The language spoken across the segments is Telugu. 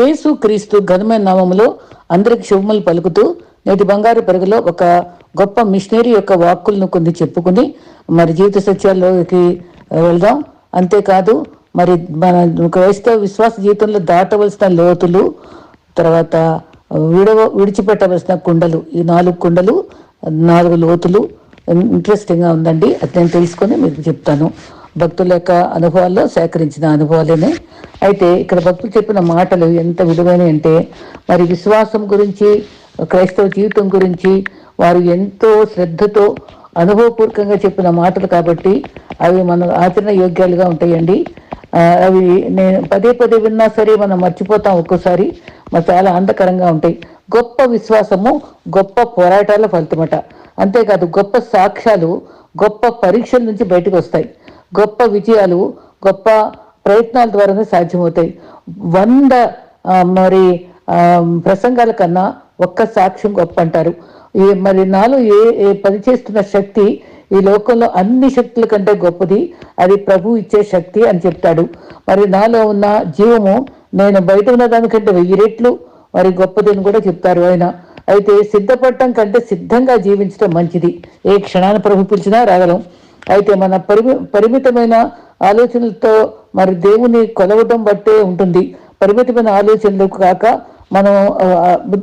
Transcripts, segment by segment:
యేసు క్రీస్తు ఘనమైన నామములో అందరికి శుభములు పలుకుతూ నేటి బంగారు పెరుగులో ఒక గొప్ప మిషనరీ యొక్క వాక్కులను కొన్ని చెప్పుకుని మరి జీవిత సత్యాల్లోకి వెళ్దాం. అంతేకాదు మరి మన క్రైస్తవ విశ్వాస జీవితంలో దాటవలసిన లోతులు తర్వాత విడవ విడిచిపెట్టవలసిన కుండలు ఈ నాలుగు కుండలు నాలుగు లోతులు ఇంట్రెస్టింగ్గా ఉందండి. అది నేను తెలుసుకొని మీకు చెప్తాను. భక్తుల యొక్క అనుభవాల్లో సేకరించిన అనుభవాలేనే. అయితే ఇక్కడ భక్తులు చెప్పిన మాటలు ఎంత విలువైన అంటే మరి విశ్వాసం గురించి క్రైస్తవ జీవితం గురించి వారు ఎంతో శ్రద్ధతో అనుభవపూర్వకంగా చెప్పిన మాటలు కాబట్టి అవి మన ఆచరణ యోగ్యాలుగా ఉంటాయండి. అవి నేను పదే పదే విన్నా సరే మనం మర్చిపోతాం ఒక్కోసారి మరి చాలా ఆనందకరంగా ఉంటాయి. గొప్ప విశ్వాసము గొప్ప పోరాటాల ఫలితమట. అంతేకాదు గొప్ప సాక్ష్యాలు గొప్ప పరీక్షల నుంచి బయటకు వస్తాయి. గొప్ప విజయాలు గొప్ప ప్రయత్నాల ద్వారానే సాధ్యమవుతాయి. వంద మరి ప్రసంగాల కన్నా ఒక్క సాక్ష్యం గొప్ప అంటారు. ఏ మరి నాలో ఏ ఏ పనిచేస్తున్న శక్తి ఈ లోకంలో అన్ని శక్తుల కంటే గొప్పది. అది ప్రభు ఇచ్చే శక్తి అని చెప్తాడు. మరి నాలో ఉన్న జీవము నేను బయట ఉన్న దానికంటే వెయ్యి రెట్లు మరి గొప్పది అని కూడా చెప్తారు ఆయన. అయితే సిద్ధపడటం కంటే సిద్ధంగా జీవించడం మంచిది. ఏ క్షణాన్ని ప్రభు పిలిచినా రాగలం. అయితే మన పరిమి పరిమితమైన ఆలోచనలతో మరి దేవుని కొలవటం బట్టే ఉంటుంది. పరిమితమైన ఆలోచనలు కాక మనం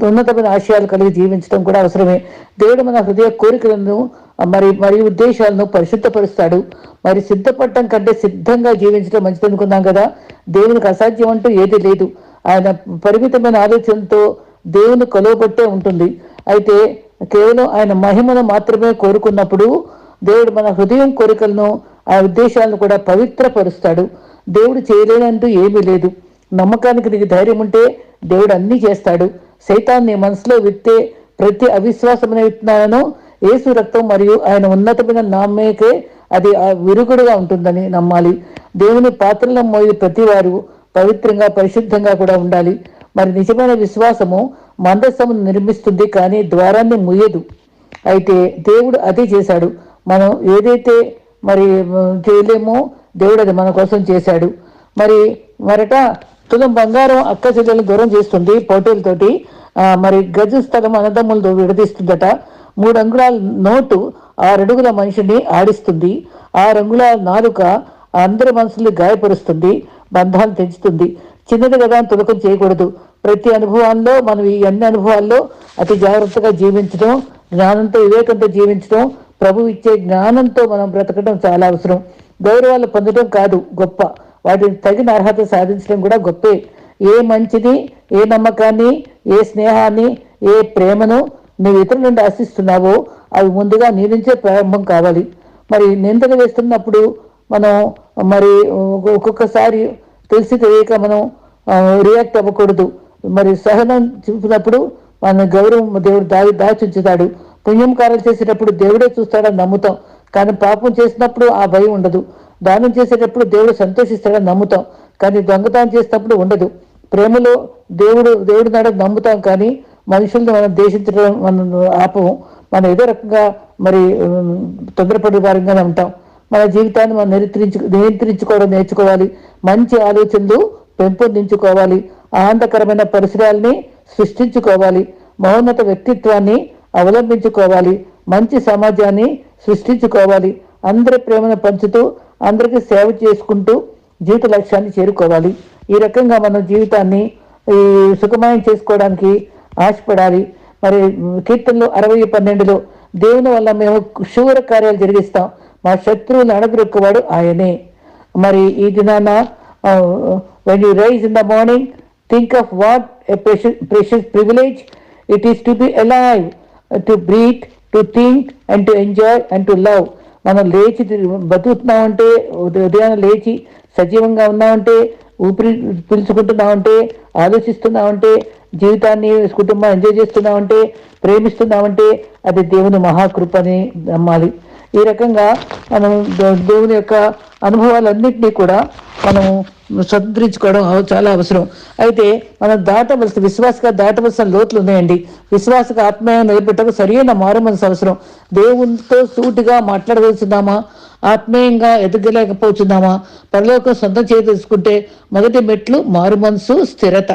ఉన్నతమైన ఆశయాలు కలిగి జీవించడం కూడా అవసరమే. దేవుడు మన హృదయ కోరికలను మరి మరియు ఉద్దేశాలను పరిశుద్ధపరుస్తాడు. మరి సిద్ధపడటం కంటే సిద్ధంగా జీవించడం మంచిది అనుకున్నాం కదా? దేవునికి అసాధ్యం అంటూ ఏది లేదు. ఆయన పరిమితమైన ఆలోచనతో దేవుని కొలవబట్టే ఉంటుంది. అయితే కేవలం ఆయన మహిమను మాత్రమే కోరుకున్నప్పుడు దేవుడు మన హృదయం కోరికలను ఆ ఉద్దేశాలను కూడా పవిత్రపరుస్తాడు. దేవుడు చేయలేనంటూ ఏమీ లేదు. నమ్మకానికి నీకు ధైర్యం ఉంటే దేవుడు అన్నీ చేస్తాడు. సైతాన్ని మనసులో విత్తే ప్రతి అవిశ్వాసమైన విత్తనాలను యేసు రక్తం మరియు ఆయన ఉన్నతమైన నామేకే అది ఆ విరుగుడుగా ఉంటుందని నమ్మాలి. దేవుని పాత్రలను మోయి ప్రతి వారు పవిత్రంగా పరిశుద్ధంగా కూడా ఉండాలి. మరి నిజమైన విశ్వాసము మందస్సమును నిర్మిస్తుంది కానీ ద్వారాన్ని ముయ్యదు అయితే దేవుడు అదే చేశాడు. మనం ఏదైతే మరి చేయలేమో దేవుడు అది మన కోసం చేశాడు. మరి మరట తులం బంగారం అక్క చెల్లెలను దూరం చేస్తుంది పోటీలతోటి. మరి గజ స్థలం అన్నదమ్ములతో విడదీస్తుందట. మూడు అంగుళాల నోటు ఆరడుగుల మనిషిని ఆడిస్తుంది. ఆ అంగుళాల నాలుక అందరి మనసుల్ని గాయపరుస్తుంది బంధాలు తెంచుతుంది. చిన్నది కదా అని తులకం చేయకూడదు. ప్రతి అనుభవాల్లో మనం ఈ అన్ని అనుభవాల్లో అతి జాగ్రత్తగా జీవించడం జ్ఞానంతో వివేకంతో జీవించడం ప్రభు ఇచ్చే జ్ఞానంతో మనం బ్రతకడం చాలా అవసరం. గౌరవాలు పొందడం కాదు గొప్ప. వాటిని తగిన అర్హత సాధించడం కూడా గొప్పే. ఏ మంచిని ఏ నమ్మకాన్ని ఏ స్నేహాన్ని ఏ ప్రేమను నువ్వు ఇతరుల నుండి ఆశిస్తున్నావో అవి ముందుగా నీ నుంచే ప్రారంభం కావాలి. మరి నిందలు వేస్తున్నప్పుడు మనం మరి ఒక్కొక్కసారి తెలిసి తెలియక మనం రియాక్ట్ అవ్వకూడదు. మరి సహనం చూపినప్పుడు మన గౌరవం దేవుడు దాగి దాచుంచుతాడు. పుణ్యం కార్యం చేసేటప్పుడు దేవుడే చూస్తాడని నమ్ముతాం. కానీ పాపం చేసినప్పుడు ఆ భయం ఉండదు. దానం చేసేటప్పుడు దేవుడు సంతోషిస్తాడని నమ్ముతాం. కానీ దొంగతనం చేసినప్పుడు ఉండదు. ప్రేమలో దేవుడు దేవుడు నాడు నమ్ముతాం కానీ మనుషుల్ని మనం దేశించడం మనం ఆపము. మనం ఏదో రకంగా మరి తొందరపడే వారంగానే ఉంటాం. మన జీవితాన్ని మనం నియంత్రించు నియంత్రించుకోవడం నేర్చుకోవాలి. మంచి ఆలోచనలు పెంపొందించుకోవాలి. ఆనందకరమైన పరిసరాల్ని సృష్టించుకోవాలి. మహోన్నత వ్యక్తిత్వాన్ని అవలంబించుకోవాలి. మంచి సమాజాన్ని సృష్టించుకోవాలి. అందరి ప్రేమను పంచుతూ అందరికీ సేవ చేసుకుంటూ జీవిత లక్ష్యాన్ని చేరుకోవాలి. ఈ రకంగా మనం జీవితాన్ని ఈ సుఖమయం చేసుకోవడానికి ఆశపడాలి. మరి కీర్తనలు అరవై పన్నెండులో దేవుని వల్ల మేము శూర కార్యాలు జరిగిస్తాం. మా శత్రువులు అణగదొక్కవాడు ఆయనే. మరి ఈ దినాన when you rise in the morning think of what a precious privilege it is to be alive to breathe to think and to enjoy and to love మనం లేచి బతుకుతున్నామంటే ఉదయ- ఉదయాన్నే లేచి సజీవంగా ఉన్నామంటే ఊపిరి పీల్చుకుంటున్నామంటే ఆలోచిస్తున్నామంటే జీవితాన్ని కుటుంబం ఎంజాయ్ చేస్తున్నామంటే ప్రేమిస్తున్నామంటే అది దేవుని మహాకృపని నమ్మాలి. ఈ రకంగా మనం దేవుని యొక్క అనుభవాలన్నింటినీ కూడా మనం స్వతంత్రించుకోవడం చాలా అవసరం. అయితే మనం దాటవలసిన విశ్వాసగా దాటవలసిన లోతులు ఉన్నాయండి. విశ్వాసగా ఆత్మీయ నిలబెట్టకు సరైన మారు మనసు అవసరం. దేవునితో సూటిగా మాట్లాడవలసిందామా ఆత్మీయంగా ఎదగలేకపోతున్నామా? పరలోకం సొంతం చేయదలుచుకుంటే మొదటి మెట్లు మారు మనసు స్థిరత.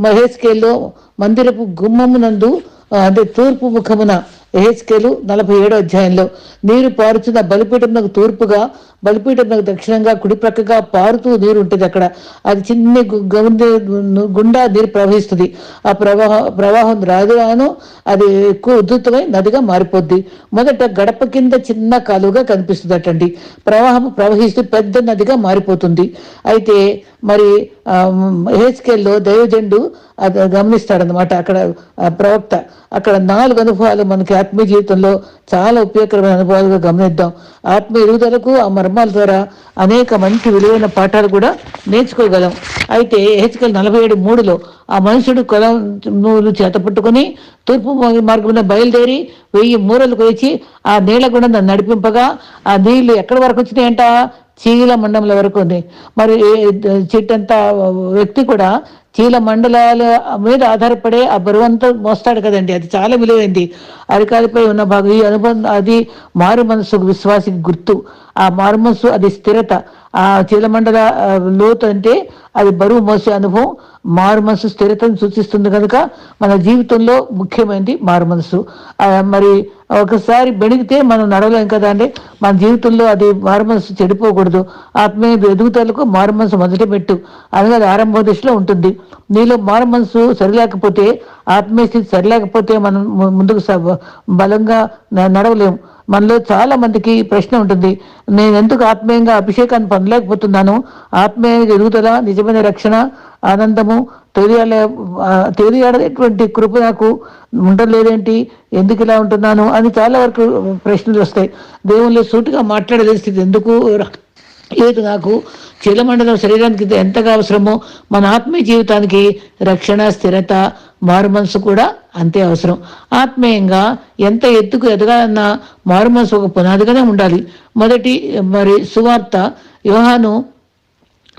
మహేష్కేల్లో మందిరపు గుమ్మమునందు నందు అంటే తూర్పు ముఖమున ఎహెచ్కేలు నలభై ఏడో అధ్యాయంలో నీరు పారుచున్న బలిపీఠంకు తూర్పుగా బలిపీఠంకు దక్షిణంగా కుడి ప్రక్కగా పారుతూ నీరు ఉంటుంది అక్కడ. అది చిన్ని గుండా నీరు ప్రవహిస్తుంది. ఆ ప్రవాహ ప్రవాహం రాదుగాను అది ఎక్కువ ఉధృతమై నదిగా మారిపోద్ది. మొదట గడప కింద చిన్న కాలువగా కనిపిస్తుంది అటండి ప్రవాహం ప్రవహిస్తూ పెద్ద నదిగా మారిపోతుంది. అయితే మరి ఎహెచ్కేల్లో దైవజండు అది గమనిస్తాడనమాట అక్కడ ప్రవక్త. అక్కడ నాలుగు అనుభవాలు మనకి ఆత్మీయ జీవితంలో చాలా ఉపయోగకరమైన అనుభవాలుగా గమనిద్దాం. ఆత్మీయ ఎదుగుదలకు ఆ మర్మాల ద్వారా అనేక మంచి విలువైన పాఠాలు కూడా నేర్చుకోగలం. అయితే హెచ్కల్ నలభై ఏడు మూడులో ఆ మనుషుడు కొలం నూలు చేత పట్టుకుని తూర్పు మార్గంలో బయలుదేరి వెయ్యి మూరలు కొలిచి ఆ నీళ్ళ గుండా నన్ను నడిపింపగా ఆ నీళ్ళు ఎక్కడి వరకు వచ్చినాయంట? చీల మండలం వరకు ఉంది. మరి చిట్టంత వ్యక్తి కూడా చీల మండలాల మీద ఆధారపడే ఆ బరువంతా మోస్తాడు కదండి. అది చాలా విలువైంది. అరికాలపై ఉన్న భాగం ఈ అనుబంధం అది మారు మనసు విశ్వాసికి గుర్తు. ఆ మారు మనసు అది స్థిరత. ఆ చీలమండల లోతు అంటే అది బరువు మోసే అనుభవం మారు మనసు స్థిరతను సూచిస్తుంది కనుక మన జీవితంలో ముఖ్యమైనది మారు మనసు. మరి ఒకసారి బెణిగితే మనం నడవలేం కదా అండి? మన జీవితంలో అది మారు మనసు చెడిపోకూడదు. ఆత్మీయ ఎదుగుదలకు మారు మనసు మొదటి పెట్టు. అనగా అది ఆరంభ దశలో ఉంటుంది. నీలో మారు మనసు సరిలేకపోతే ఆత్మీయ స్థితి సరిలేకపోతే మనం ముందుకు స- బలంగా నడవలేము మనలో చాలా మందికి ప్రశ్న ఉంటుంది. నేను ఎందుకు ఆత్మీయంగా అభిషేకాన్ని పొందలేకపోతున్నాను? ఆత్మీయ ఎదుగుదల నిజమైన రక్షణ ఆనందము తెలియాల ఆ, తెలియాడేటువంటి కృప నాకు ఉండలేదేంటి ఎందుకు ఇలా ఉంటున్నాను? అని చాలా వరకు ప్రశ్నలు వస్తాయి. దేవుళ్ళు సూటిగా మాట్లాడలేని స్థితి. ఎందుకు? లేదు నాకు? చీలమండలం శరీరానికి ఎంతగా అవసరమో మన ఆత్మీయ జీవితానికి రక్షణ స్థిరత మారుమనసు కూడా అంతే అవసరం. ఆత్మీయంగా ఎంత ఎత్తుకు ఎదగాలన్నా మారుమనసు ఒక పునాదిగానే ఉండాలి. మొదటి మరి సువార్త యోహాను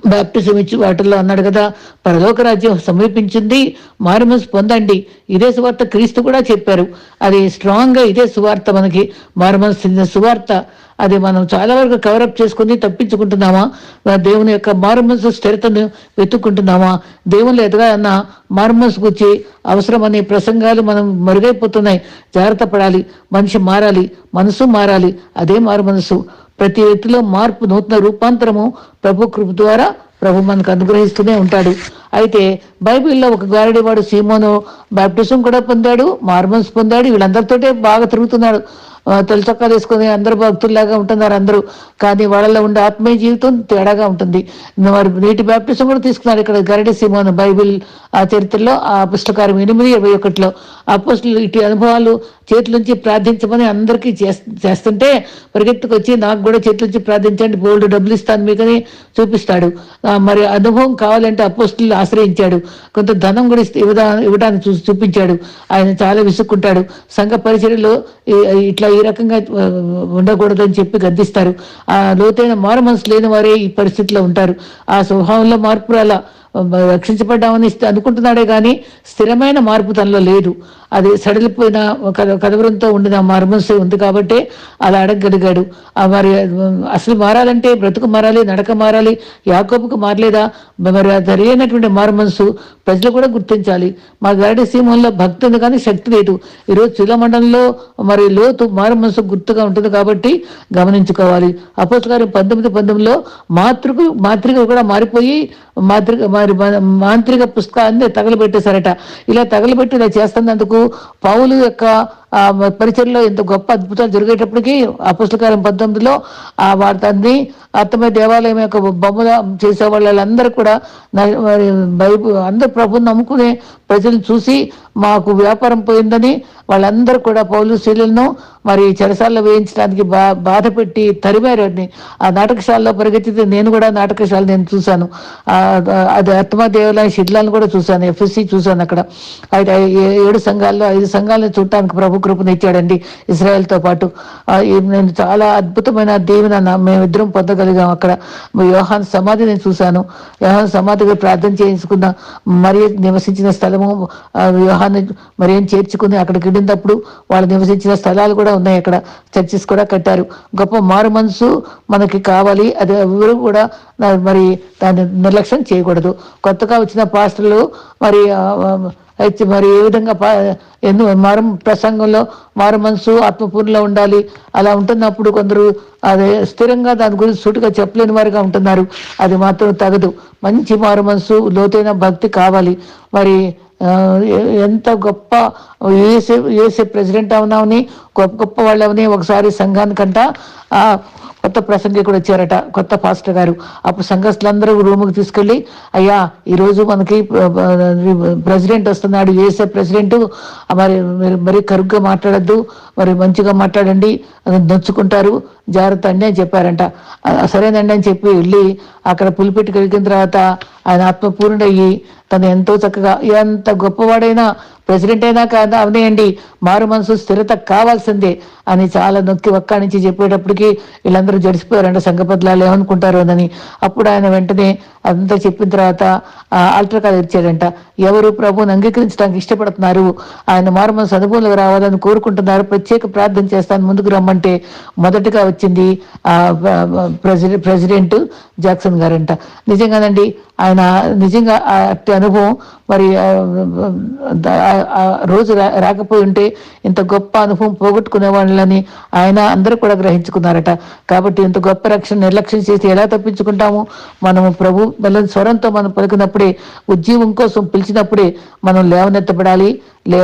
బాప్టిజం ఇచ్చి వాటిల్లో అన్నాడు కదా పరలోక రాజ్యం సమీపించింది మారుమనసు పొందండి. ఇదే సువార్త క్రీస్తు కూడా చెప్పారు. అది స్ట్రాంగ్గా ఇదే సువార్త మనకి మారుమనసు చెందిన సువార్త. అది మనం చాలా వరకు కవరప్ చేసుకుని తప్పించుకుంటున్నామా? దేవుని యొక్క మార్మల్స్ స్థిరతను వెతుక్కుంటున్నామా? దేవుని ఎదగాలన్న మార్మల్స్ గురించి అవసరమనే ప్రసంగాలు మనం మరుగైపోతున్నాయి. జాగ్రత్త పడాలి. మనిషి మారాలి. మనసు మారాలి. అదే మారు మనసు ప్రతి వ్యక్తిలో మార్పు నూతన రూపాంతరము ప్రభు కృప ద్వారా ప్రభు మనకు అనుగ్రహిస్తూనే ఉంటాడు. అయితే బైబిల్లో ఒక గారడివాడు సీమోను బాప్టిజం కూడా పొందాడు మార్మన్స్ పొందాడు వీళ్ళందరితోటే బాగా తిరుగుతున్నాడు. ఆ, చొక్కాలు వేసుకుని అందరు భక్తుల్లాగా ఉంటున్నారు అందరూ. కానీ వాళ్ళలో ఉండే ఆత్మీయ జీవితం తేడాగా ఉంటుంది. మరి నీటి బ్యాప్టిజం కూడా తీసుకున్నారు ఇక్కడ గరడి సిమోన్ బైబిల్ ఆ చరిత్రలో ఆ పుస్తకారం ఎనిమిది ఇరవై ఒకటిలో. అపోస్టులు ఇటు అనుభవాలు చేతులుంచి ప్రార్థించమని అందరికీ చేస్- చేస్తుంటే పరిగెత్తుకొచ్చి నాకు కూడా చేతులుంచి ప్రార్థించండి బోల్డ్ డబ్బులు ఇస్తాను మీకని చూపిస్తాడు. మరి అనుభవం కావాలంటే అపోస్టులు ఆశ్రయించాడు. కొంత ధనం కూడా ఇవ్వదా ఇవ్వడానికి చూ చూపించాడు. ఆయన చాలా విసుక్కుంటాడు. సంఘ పరిచయలో ఇట్లా ఈ రకంగా ఉండకూడదని చెప్పి గద్దిస్తారు. ఆ లోతైన మారు మనసు లేని వారే ఈ పరిస్థితిలో ఉంటారు. ఆ స్వభావంలో మార్పు రాలా రక్షించబడ్డామని అనుకుంటున్నాడే కానీ స్థిరమైన మార్పు తనలో లేదు. అది సడలిపోయిన కదవరంతో ఉండిన మర్మస్సు ఉంది కాబట్టి అలా అడగగలిగాడు. మరి అసలు మారాలంటే బ్రతుకు మారాలి నడక మారాలి యాకోబుకు మారలేదా? మరి సరైనటువంటి మారుమనసు ప్రజలు కూడా గుర్తించాలి. మా గరడి సీమంలో భక్తి ఉంది కానీ శక్తి లేదు. ఈరోజు చిలమండలంలో మరి లోతు మారు మనసు గుర్తుగా ఉంటుంది కాబట్టి గమనించుకోవాలి. అపోసగారి పంతొమ్మిది పంతొమ్మిదిలో మాతృకు మాతృక కూడా మారిపోయి మాతృక మరి మాంత్రిక పుస్తకాన్ని తగలబెట్టేశారట. ఇలా తగలబెట్టి ఇలా చేస్తున్నందుకు పౌలు యొక్క పరిచయలో ఎంత గొప్ప అద్భుతాలు జరిగేటప్పటికి పుస్తకాలం పంతొమ్మిదిలో ఆ తండ్రి అత్తమయ్య దేవాలయం యొక్క బొమ్మల చేసే వాళ్ళందరూ కూడా బైబు అందరు ప్రభుని నమ్ముకునే ప్రజలను చూసి మాకు వ్యాపారం పోయిందని వాళ్ళందరూ కూడా పౌలు శీలను మరి చెరసాల్లో వేయించడానికి బా బాధ పెట్టి తరిమారు ఆ నాటకశాలలో పరిగెత్తితే నేను కూడా నాటకశాల నేను చూశాను. అది అత్తమ దేవాలయం శిథిలాలను కూడా చూశాను ఎఫ్ఎస్సి చూశాను అక్కడ. అయితే ఏడు సంఘాల్లో ఐదు సంఘాలను చూడటానికి ప్రభు ప్రభు కృపనిచ్చాడండి ఇజ్రాయెల్తో పాటు. నేను చాలా అద్భుతమైన దీవెన నా- మేమిద్దరం పొందగలిగాం అక్కడ. యోహాన్ సమాధి నేను చూశాను. యోహాన్ సమాధిగా ప్రార్థన చేయించుకున్న మరి నివసించిన స్థలము ఆ, యోహాన్ మరి ఏం చేర్చుకుని అక్కడికి వెళ్ళినప్పుడు వాళ్ళు నివసించిన స్థలాలు కూడా ఉన్నాయి అక్కడ. చర్చెస్ కూడా కట్టారు. గొప్ప మారు మనసు మనకి కావాలి. అది ఎవరు కూడా మరి దాన్ని నిర్లక్ష్యం చేయకూడదు. కొత్తగా వచ్చిన పాస్టర్లు మరి అయితే మరి ఏ విధంగా ఎందు మారు ప్రసంగంలో మారు మనసు ఆత్మపూర్ణలో ఉండాలి. అలా ఉంటున్నప్పుడు కొందరు అదే స్థిరంగా దాని గురించి సూటిగా చెప్పలేని వారిగా ఉంటున్నారు. అది మాత్రం తగదు. మంచి మారు మనసు లోతైన భక్తి కావాలి. మరి ఎంత గొప్ప ఏసే ఏసే ప్రెసిడెంట్ అవునామని గొప్ప గొప్ప వాళ్ళవని ఒకసారి సంఘానికంట కొత్త ప్రసంగికుడు వచ్చారట కొత్త పాస్టర్ గారు. అప్పుడు సంఘస్థులందరూ రూమ్కి తీసుకెళ్ళి అయ్యా ఈరోజు మనకి ప్రెసిడెంట్ వస్తున్నాడు ఏసే ప్రెసిడెంట్. మరి మీరు మరీ కరుగ్గా మాట్లాడద్దు మరి మంచిగా మాట్లాడండి అది నొచ్చుకుంటారు జాగ్రత్త అండి అని చెప్పారంట సరేనండి అని చెప్పి వెళ్ళి అక్కడ పులిపెట్టుకు వెళ్ళిన తర్వాత ఆయన ఆత్మపూర్ణుడయ్యి తను ఎంతో చక్కగా ఎంత గొప్పవాడైనా ప్రెసిడెంట్ అయినా కాదా అవనేయండి మారు మనసు స్థిరత కావాల్సిందే అని చాలా నొక్కి ఒక్క నుంచి చెప్పేటప్పటికి వీళ్ళందరూ జడిసిపోయారంట సంఘపద్లాలు ఏమనుకుంటారు అని. అప్పుడు ఆయన వెంటనే అదంతా చెప్పిన తర్వాత ఆల్టర్ కాల్ ఇచ్చాడంట. ఎవరు ప్రభువుని అంగీకరించడానికి ఇష్టపడుతున్నారు? ఆయన మారు మనసు అనుభవంలోకి రావాలని కోరుకుంటున్నారు. ప్రత్యేక ప్రార్థన చేస్తాను ముందుకు రమ్మంటే మొదటగా వచ్చింది ఆ ప్రెసిడెంట్ ప్రెసిడెంట్ జాక్సన్ గారంట. నిజంగానండి ఆయన నిజంగా ఆ అట్టి అనుభవం మరి రోజు రా- రాకపోయి ఉంటే ఇంత గొప్ప అనుభవం పోగొట్టుకునే వాళ్ళని ఆయన అందరూ కూడా గ్రహించుకున్నారట. కాబట్టి ఇంత గొప్ప రక్షణ నిర్లక్ష్యం చేసి ఎలా తప్పించుకుంటాము? మనము ప్రభు బలం స్వరంతో మనం పలికినప్పుడే ఉద్యమం కోసం పిలిచినప్పుడే మనం లేవనెత్తబడాలి. లే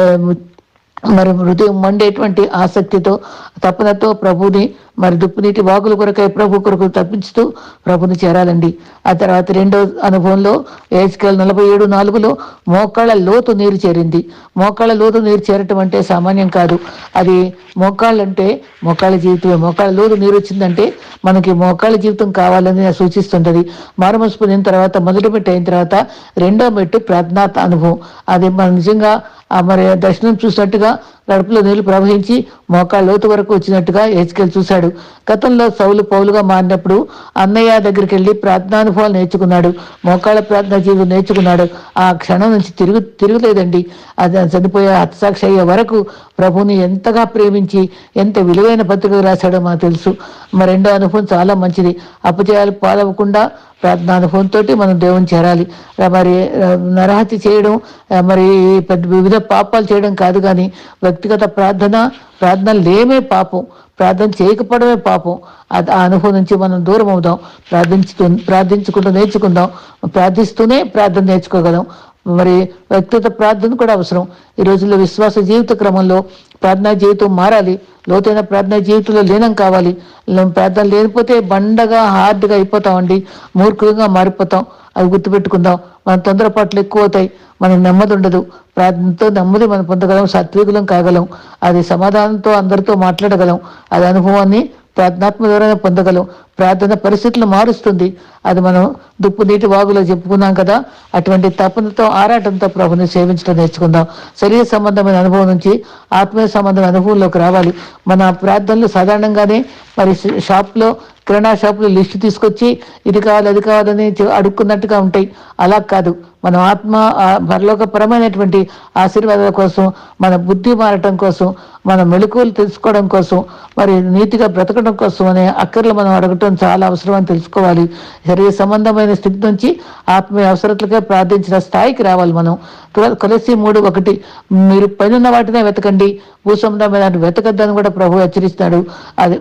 మరి హృదయం మండేటువంటి ఆసక్తితో తపనతో ప్రభుని మరి దుప్పునీటి వాగుల కొరకై ప్రభు కొరకు తప్పించుతూ ప్రభుని చేరాలండి. ఆ తర్వాత రెండో అనుభవంలో ఏజ్కేల్ నలభై ఏడు నాలుగులో మోకాళ్ళ లోతు నీరు చేరింది. మోకాళ్ళ లోతు నీరు చేరటం అంటే సామాన్యం కాదు. అది మోకాళ్ళంటే మోకాళ్ళ జీవితమే. మోకాళ్ళ లోతు నీరు వచ్చిందంటే మనకి మోకాళ్ళ జీవితం కావాలని సూచిస్తుంటది. మారుమనసు పొందిన తర్వాత మొదటి మెట్టు అయిన తర్వాత రెండో మెట్టు ప్రజ్ఞాత అనుభవం. అది మన నిజంగా మరి దర్శనం చూసినట్టుగా కడుపులో నీళ్ళు ప్రవహించి మోకాళ్ళ లోతు వరకు వచ్చినట్టుగా హెచ్కెల్ చూశాడు. గతంలో సౌలు పౌలుగా మారినప్పుడు అన్నయ్య దగ్గరికి వెళ్ళి ప్రార్థనానుభవాలు నేర్చుకున్నాడు. మోకాళ్ళ ప్రార్థన జీవితం నేర్చుకున్నాడు. ఆ క్షణం నుంచి తిరుగు తిరుగులేదండి. అది చనిపోయే హతసాక్షి అయ్యే వరకు ప్రభుని ఎంతగా ప్రేమించి ఎంత విలువైన పత్రిక రాశాడో మాకు తెలుసు. మరి రెండో అనుభవం చాలా మంచిది. అపజయాలు పాలవ్వకుండా ప్రార్థనానుభవంతో మనం దేవుని చేరాలి. మరి నరహత్య చేయడం మరి పెద్ద వివిధ పాపాలు చేయడం కాదు కానీ వ్యక్తిగత ప్రార్థన ప్రార్థన లేమే పాపం. ప్రార్థన చేయకపోవడమే పాపం. అది ఆ అనుభవం నుంచి మనం దూరం అవుదాం. ప్రార్థించుతూ ప్రార్థించుకుంటూ నేర్చుకుందాం. ప్రార్థిస్తూనే ప్రార్థన నేర్చుకోగలం. మరి వ్యక్తిగత ప్రార్థన కూడా అవసరం. ఈ రోజుల్లో విశ్వాస జీవిత క్రమంలో ప్రార్థనా జీవితం మారాలి. లోతైన ప్రార్థన జీవితంలో లీనం కావాలి. ప్రార్థన లేకపోతే బండగా హార్డ్గా అయిపోతామండి. మూర్ఖంగా మారిపోతాం. అది గుర్తుపెట్టుకుందాం. మన తొందరపాట్లు ఎక్కువ అవుతాయి మనకు నెమ్మది ఉండదు. ప్రార్థనతో నెమ్మది మనం పొందగలం సాత్వికులం కాగలం. అది సమాధానంతో అందరితో మాట్లాడగలం. అది అనుభవాన్ని ప్రార్థనాత్మ ద్వారా పొందగలం. ప్రార్థన పరిస్థితులు మారుస్తుంది. అది మనం దుప్పు నీటి వాగులో చెప్పుకున్నాం కదా అటువంటి తపనతో ఆరాటంతో ప్రభుని సేవించడం నేర్చుకుందాం. శరీర సంబంధమైన అనుభవం నుంచి ఆత్మీయ సంబంధమైన అనుభవంలోకి రావాలి. మన ప్రార్థనలు సాధారణంగానే మరి షాప్లో కిరాణా షాపులో లిస్టు తీసుకొచ్చి ఇది కావాలి అది కావాలని అడుక్కున్నట్టుగా ఉంటాయి. అలా కాదు. మనం ఆత్మ పరలోకపరమైనటువంటి ఆశీర్వాదాల కోసం మన బుద్ధి మారటం కోసం మన మెళుకువలు తెలుసుకోవడం కోసం మరి నీతిగా బ్రతకడం కోసం అనే అక్కర్లు మనం అడగటం చాలా అవసరం అని తెలుసుకోవాలి. శరీర సంబంధమైన స్థితి నుంచి ఆత్మీయ అవసరతలకే ప్రార్థించిన స్థాయికి రావాలి మనం. కొలసి మూడు ఒకటి మీరు పైన వాటినే వెతకండి. భూ సంబంధమైన వెతకద్దని కూడా ప్రభు హెచ్చరిస్తాడు అది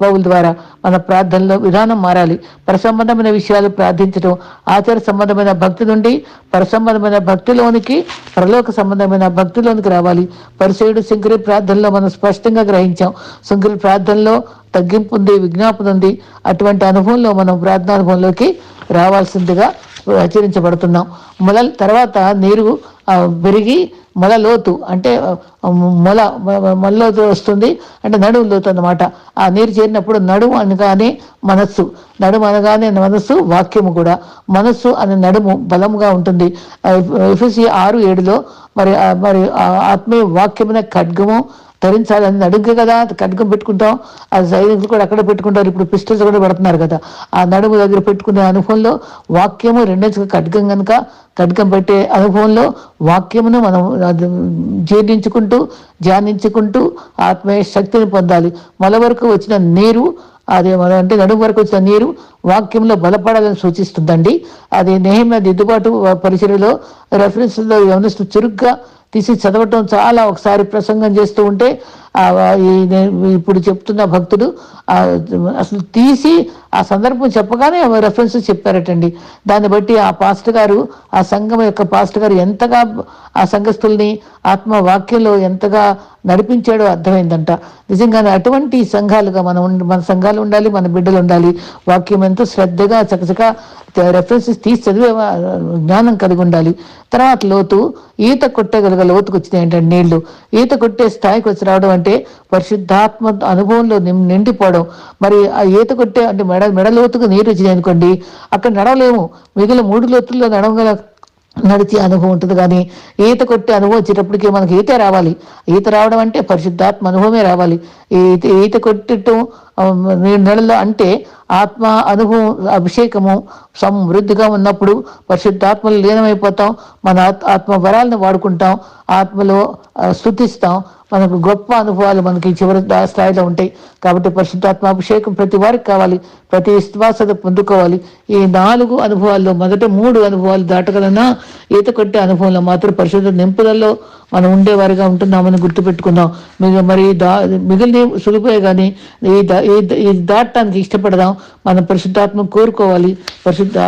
పౌల ద్వారా మన ప్రార్థనలో విధానం మారాలి. పరసంబంధమైన విషయాలు ప్రార్థించడం ఆచార సంబంధమైన భక్తి నుండి పరసంబంధమైన భక్తిలోనికి పరలోక సంబంధమైన భక్తిలోనికి రావాలి. పరిచయుడు శంకరి ప్రార్థనలో మనం స్పష్టంగా గ్రహించాం. శంకరి ప్రార్థనలో తగ్గింపు ఉంది విజ్ఞాపన ఉంది. అటువంటి అనుభవంలో మనం ప్రార్థనా అనుభవంలోకి రావాల్సిందిగా హెచ్చరించబడుతున్నాం మొదల తర్వాత నీరు పెరిగి మొల లోతు అంటే మొల మొ- లోతు వస్తుంది అంటే నడుము లోతు అన్నమాట. ఆ నీరు చేరినప్పుడు నడుము అనగానే మనస్సు. నడుము అనగానే మనస్సు వాక్యము కూడా. మనస్సు అనే నడుము బలముగా ఉంటుంది. ఎఫ్ఎస్సి ఆరు ఏడులో మరి మరి ఆ ఆత్మీయ వాక్యమైన ఖడ్గము ధరించాలని నడుగు కదా ఖడ్గం పెట్టుకుంటాం. ఆ సైనికులు కూడా అక్కడ పెట్టుకుంటారు. ఇప్పుడు పిస్టల్స్ కూడా పెడుతున్నారు కదా. ఆ నడుము దగ్గర పెట్టుకునే అనుభవంలో వాక్యము రెండేసి ఖడ్గం కనుక ఖడ్గం పెట్టే అనుభవంలో వాక్యమును మనం జీర్ణించుకుంటూ ధ్యానించుకుంటూ ఆత్మీయ శక్తిని పొందాలి. మల వరకు వచ్చిన నీరు అదే మన అంటే నడుము వరకు వచ్చిన నీరు వాక్యంలో బలపడాలని సూచిస్తుందండి. అది నేహమ్య దిద్దుబాటు పరిచర్యలో రెఫరెన్స్లో గమనిస్తూ చురుగ్గా తీసి చదవటం చాలా ఒకసారి ప్రసంగం చేస్తూ ఉంటే ఇప్పుడు చెప్తున్న భక్తుడు అసలు తీసి ఆ సందర్భం చెప్పగానే రెఫరెన్స్ చెప్పారటండి. దాన్ని బట్టి ఆ పాస్టర్ గారు ఆ సంఘం యొక్క పాస్టర్ గారు ఎంతగా ఆ సంఘస్థుల్ని ఆత్మ వాక్యంలో ఎంతగా నడిపించాడో అర్థమైందంట. నిజంగానే అటువంటి సంఘాలుగా మనం మన సంఘాలు ఉండాలి మన బిడ్డలు ఉండాలి. వాక్యం ఎంతో శ్రద్ధగా చకచకా రెఫరెన్సెస్ తీసి చదివే జ్ఞానం కలిగి ఉండాలి. తర్వాత లోతు ఈత కొట్టగలిగే లోతుకు వచ్చినాయి ఏంటంటే నీళ్ళు. ఈత కొట్టే స్థాయికి వచ్చి రావడం అంటే పరిశుద్ధాత్మ అనుభవంలో నిం- నిండిపోవడం. మరి ఆ ఈత కొట్టే అంటే మెడ మెడ లోతుకు నీరు వచ్చినాయి అనుకోండి అక్కడ నడవలేము. మిగిలిన మూడు లోతుల్లో నడవగల నడిచే అనుభవం ఉంటుంది కానీ ఈత కొట్టే అనుభవం వచ్చేటప్పటికి మనకి ఈత రావాలి. ఈత రావడం అంటే పరిశుద్ధాత్మ అనుభవమే రావాలి. ఈత ఈత కొట్టడం నీ- నెలలో అంటే ఆత్మ అనుభవం అభిషేకము సమృద్ధిగా ఉన్నప్పుడు పరిశుద్ధాత్మలు లీనమైపోతాం. మన ఆత్- ఆత్మ వరాలను వాడుకుంటాం. ఆత్మలో స్థుతిస్తాం. మనకు గొప్ప అనుభవాలు మనకి చివరి దా- స్థాయిలో ఉంటాయి. కాబట్టి పరిశుద్ధాత్మాభిషేకం ప్రతి వారికి కావాలి. ప్రతి విశ్వాసత పొందుకోవాలి. ఈ నాలుగు అనుభవాల్లో మొదట మూడు అనుభవాలు దాటగలనా? ఈత కొట్టే అనుభవంలో మాత్రం పరిశుద్ధ నింపులలో మనం ఉండేవారిగా ఉంటున్నామని గుర్తుపెట్టుకుందాం. మీరు మరి దా మిగిలిన సులుపే కానీ ఈ దా- ఈ ద- ఈ దాటడానికి ఇష్టపడదాం. మనం పరిశుద్ధాత్మ కోరుకోవాలి. పరిశుద్ధ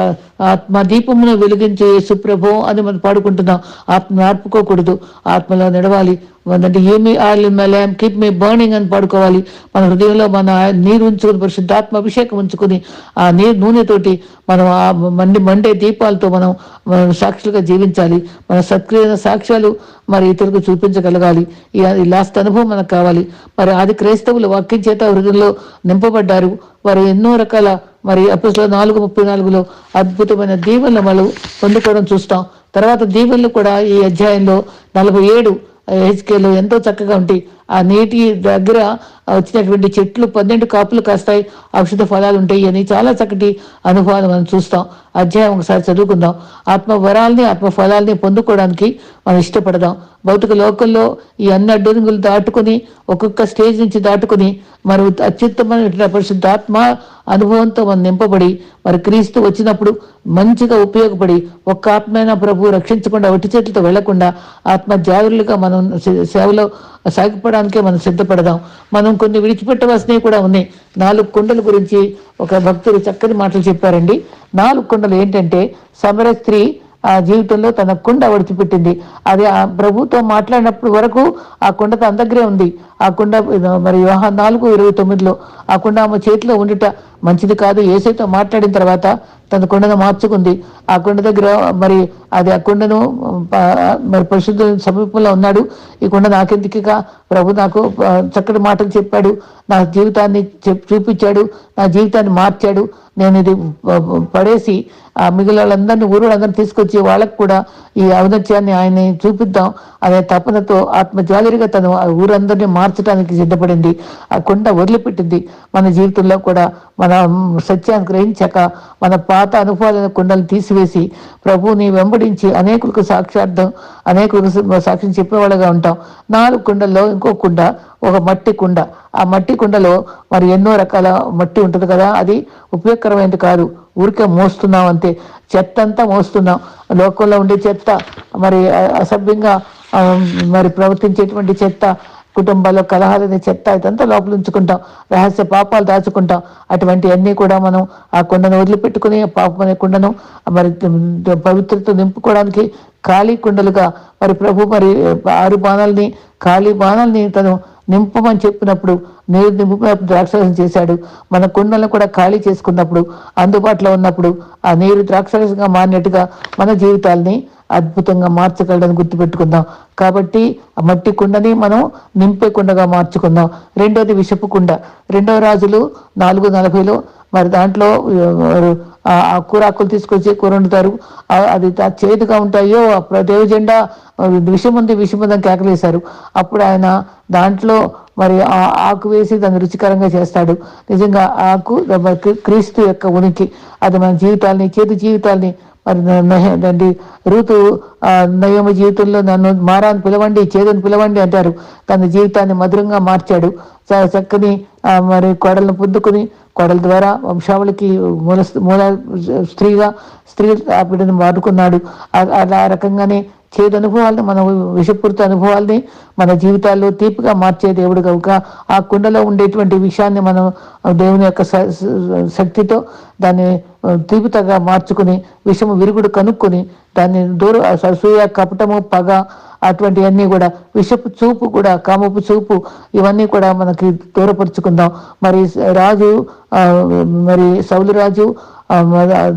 ఆత్మ దీపమును వెలిగించే సుప్రభో అని మనం పాడుకుంటున్నాం. ఆత్మ ఆర్పుకోకూడదు. ఆత్మలో నడవాలి. అంటే ఏమి oil my lamp keep me burning అని పాడుకోవాలి. మన హృదయంలో మన నీరు ఉంచుకుని పరిశుద్ధాత్మ అభిషేకం ఉంచుకుని ఆ నీరు నూనెతోటి మనం ఆ మండి మండే దీపాలతో మనం మనం సాక్షులుగా జీవించాలి. మన సత్క్రియ సాక్ష్యాలు మరి ఇతరులకు చూపించగలగాలి. ఈ ఈ లాస్ట్ అనుభవం మనకు కావాలి. మరి ఆది క్రైస్తవులు వాక్యం చేత హృదయంలో నింపబడ్డారు. వారు ఎన్నో రకాల మరి అప్పుడు నాలుగు ముప్పై నాలుగులో అద్భుతమైన దీవెనలు మనం పొందుకోవడం చూస్తాం. తర్వాత దీవెనలు కూడా ఈ అధ్యాయంలో నలభై ఏడు హెచ్కేలో ఎంతో చక్కగా ఉంటాయి ఆ నీటి దగ్గర వచ్చినటువంటి చెట్లు పన్నెండు కాపులు కాస్తాయి ఔషధ ఫలాలు ఉంటాయి అని చాలా చక్కటి అనుభవాలు మనం చూస్తాం. అధ్యాయం ఒకసారి చదువుకుందాం. ఆత్మ వరాల్ని ఆత్మ ఫలాల్ని పొందుకోవడానికి మనం ఇష్టపడదాం. భౌతిక లోకంలో ఈ అన్ని అడ్డంకులు దాటుకుని ఒక్కొక్క స్టేజ్ నుంచి దాటుకుని మనం అత్యుత్తమైన పరిశుద్ధాత్మ అనుభవంతో మనం నింపబడి మరి క్రీస్తు వచ్చినప్పుడు మంచిగా ఉపయోగపడి ఒక్క ఆత్మైన ప్రభు రక్షించకుండా ఒట్టి చేతులతో వెళ్ళకుండా ఆత్మ జాగ్రత్తగా మనం సేవలో సాగిపోవడానికే మనం సిద్ధపడదాం. మనం కొన్ని విడిచిపెట్టవలసినవి కూడా ఉన్నాయి. నాలుగు కొండల గురించి ఒక భక్తుడు చక్కని మాటలు చెప్పారండి. నాలుగు కొండలు ఏంటంటే సమర స్త్రీ ఆ జీవితంలో తన కుండ ఒడిచిపెట్టింది. అది ఆ ప్రభుతో మాట్లాడినప్పుడు వరకు ఆ కుండ తన దగ్గరే ఉంది. ఆ కుండ మరి యోహాన్ నాలుగు ఇరవై తొమ్మిదిలో ఆ కుండ ఆమె చేతిలో ఉండుట. మంచిది కాదు ఏసైతో మాట్లాడిన తర్వాత తన కుండను మార్చుకుంది. ఆ కుండ దగ్గర మరి అది ఆ కుండను మరి పరిశుద్ధ సమీపంలో ఉన్నాడు. ఈ కుండ నాకెందుకుగా ప్రభు నాకు చక్కటి మాటలు చెప్పాడు. నా జీవితాన్ని చెప్- చూపించాడు. నా జీవితాన్ని మార్చాడు. నేను ఇది పడేసి ఆ మిగిలిన వాళ్ళందరినీ ఊరు వాళ్ళందరినీ తీసుకొచ్చి వాళ్ళకు కూడా ఈ ఔన్నత్యాన్ని ఆయన చూపిద్దాం. అనే తపనతో ఆత్మజ్వాలిగా తను ఆ ఊరందరినీ మార్చడానికి సిద్ధపడింది. ఆ కొండ వదిలిపెట్టింది. మన జీవితంలో కూడా మన సత్యాన్ని గ్రహించాక మన పాత అనుభవాలైన కుండలు తీసివేసి ప్రభువుని వెంబడించి అనేకులకు సాక్షార్థం అనేకులకు సాక్ష్యం చెప్పేవాళ్ళగా ఉంటాం. నాలుగు కుండల్లో ఇంకో కుండ ఒక మట్టి కుండ. ఆ మట్టి కుండలో మరి ఎన్నో రకాల మట్టి ఉంటుంది కదా అది ఉపయోగకరమైనది కాదు. ఊరికే మోస్తున్నాం అంతే చెత్త అంతా మోస్తున్నాం. లోకంలో ఉండే చెత్త మరి అసభ్యంగా మరి ప్రవర్తించేటువంటి చెత్త కుటుంబాల్లో కలహాలని చెత్త ఇదంతా లోపల ఉంచుకుంటాం. రహస్య పాపాలు దాచుకుంటాం. అటువంటి అన్నీ కూడా మనం ఆ కుండను వదిలిపెట్టుకుని పాపం అనే కుండను మరి పవిత్రత నింపుకోవడానికి ఖాళీ కుండలుగా మరి ప్రభు మరి ఆరు బాణాలని ఖాళీ బాణాలని తను నింపమని చెప్పినప్పుడు నీరు నింపుకున్నప్పుడు ద్రాక్షరసం చేశాడు. మన కుండలను కూడా ఖాళీ చేసుకున్నప్పుడు అందుబాటులో ఉన్నప్పుడు ఆ నీరు ద్రాక్షరసంగా మారినట్టుగా మన జీవితాల్ని అద్భుతంగా మార్చగలడని గుర్తుపెట్టుకుందాం. కాబట్టి ఆ మట్టి కుండని మనం నింపే కుండగా మార్చుకుందాం. రెండోది విషపు కుండ. రెండవ రాజులు నాలుగు నలభైలో మరి దాంట్లో ఆ, కూరాకులు తీసుకొచ్చి కూర వండుతారు అది చేతిగా చేదుగా ఉంటాయో అప్పుడు దేవ జెండా విషం ఉంది విషం ఉందని కేకలేశారు. అప్పుడు ఆయన దాంట్లో మరి ఆ ఆకు వేసి దాన్ని రుచికరంగా చేస్తాడు. నిజంగా ఆకు క్రీస్తు యొక్క ఉనికి. అది మన జీవితాల్ని చేతి జీవితాల్ని మరి న- ఋతు నయమ జీవితంలో నన్ను మారాన్ని పిలవండి చేదని పిలవండి అంటారు. తన జీవితాన్ని మధురంగా మార్చాడు. చక్కని మరి కోడలను పొందుకుని కోడల ద్వారా వంశావళికి మూల మూల స్త్రీగా స్త్రీ ఆ బిడ్డను వాడుకున్నాడు. ఆ- అలా ఆ రకంగానే చేదు అనుభవాలను మన విషపూరిత అనుభవాల్ని మన జీవితాల్లో తీపిగా మార్చే దేవుడు కనుక ఆ కుండలో ఉండేటువంటి విషయాన్ని మనం దేవుని యొక్క స- శక్తితో దాన్ని తీపితగా మార్చుకుని విషము విరుగుడు కనుక్కొని దాన్ని దూర అసూయ కపటము పగ అటువంటివన్నీ కూడా విషపు చూపు కూడా కామపు చూపు ఇవన్నీ కూడా మనకి దూరపరుచుకుందాం మరి రాజు ఆ, మరి సౌలు రాజు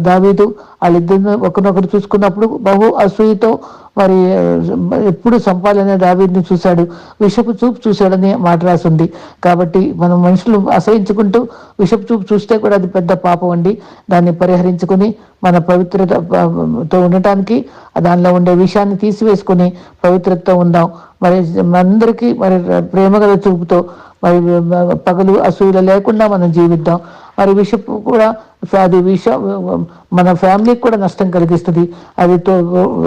దావీదు వాళ్ళిద్దరిని ఒకరినొకరు చూసుకున్నప్పుడు బహు అసూయతో మరి ఎప్పుడు సంపాదన దావీదుని చూశాడు. విషపు చూపు చూశాడని మాట రాసింది. కాబట్టి మనం మనుషులు అసహించుకుంటూ విషపు చూపు చూస్తే కూడా అది పెద్ద పాపం అండి. దాన్ని పరిహరించుకుని మన పవిత్రతతో ఉండటానికి దానిలో ఉండే విషయాన్ని తీసివేసుకుని పవిత్రతతో ఉందాం. మరి అందరికీ మరి ప్రేమగల చూపుతో మరి పగలు అసూయలు లేకుండా మనం జీవిద్దాం. మరి విషపు కూడా అది విష మన ఫ్యామిలీకి కూడా నష్టం కలిగిస్తుంది. అది తో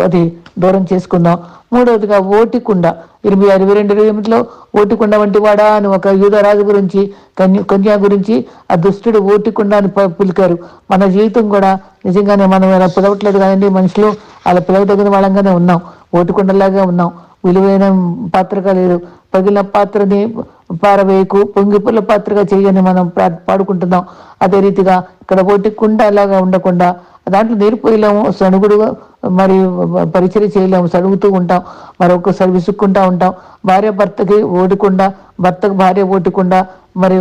అది దూరం చేసుకుందాం. మూడవదిగా ఓటికుండ. ఇరవై ఇరవై రెండు ఇరవై ఎనిమిదిలో ఓటికుండ వంటి వాడా అని ఒక యూధరాజు గురించి కన్య కన్యా గురించి ఆ దుష్టుడు ఓటికుండ అని ప- పిలికారు. మన జీవితం కూడా నిజంగానే మనం ఇలా పిలవట్లేదు కానీ మనుషులు అలా పిలవదగిన వాళ్ళంగానే ఉన్నాం. ఓటికుండలాగా ఉన్నాం. విలువైన పాత్రగా లేరు పగిలిన పాత్రని పారవేయకు పొంగిపుల్ల పాత్రగా చేయని మనం పాడుకుంటున్నాం. అదే రీతిగా ఇక్కడ ఒకటి కుండ అలాగా ఉండకుండా దాంట్లో నీరు పోయలేము సణుగుడుగా మరి పరిచయం చేయలేము సడుగుతూ ఉంటాం మరొకసారి విసుక్కుంటా ఉంటాం. భార్య భర్తకి ఓడకుండా భర్తకు భార్య ఓటకుండా మరి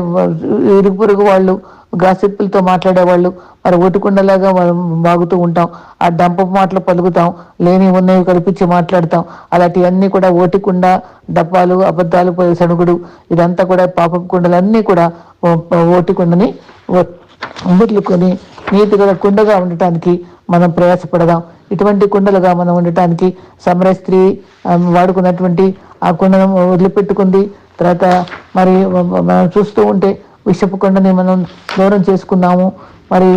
ఇరుగు పొరుగు వాళ్ళు గాసిప్పులతో మాట్లాడేవాళ్ళు. మరి ఓటుకుండలాగా మనం బాగుతూ ఉంటాం. ఆ డంపపు మాటలు పలుకుతాం. లేని ఉన్నవి కల్పించి మాట్లాడతాం. అలాంటివన్నీ కూడా ఓటికుండా డబ్బాలు అబద్ధాలు పోయే సణుగుడు ఇదంతా కూడా పాపం కుండలన్నీ కూడా ఓటికుండని ముట్లుకొని నీతి గల కుండగా ఉండటానికి మనం ప్రయాసపడదాం. ఇటువంటి కుండలుగా మనం ఉండటానికి సమర స్త్రీ వాడుకున్నటువంటి ఆ కుండను వదిలిపెట్టుకుంది. తర్వాత మరి మనం చూస్తూ ఉంటే విషపు కొండని మనం దూరం చేసుకున్నాము. మరి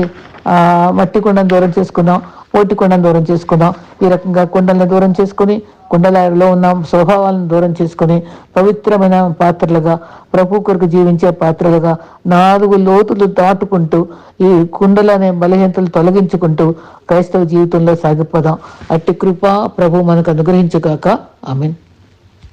మట్టి కొండను దూరం చేసుకున్నాం పోటీ కొండను దూరం చేసుకున్నాం. ఈ రకంగా కుండల్ని దూరం చేసుకుని కుండలలో ఉన్న స్వభావాలను దూరం చేసుకుని పవిత్రమైన పాత్రలుగా ప్రభు కొరకు జీవించే పాత్రలుగా నాలుగు లోతులు దాటుకుంటూ ఈ కుండలనే బలహీనతలు తొలగించుకుంటూ క్రైస్తవ జీవితంలో సాగిపోదాం. అట్టి కృప ప్రభు మనకు అనుగ్రహించుగాక. మీన్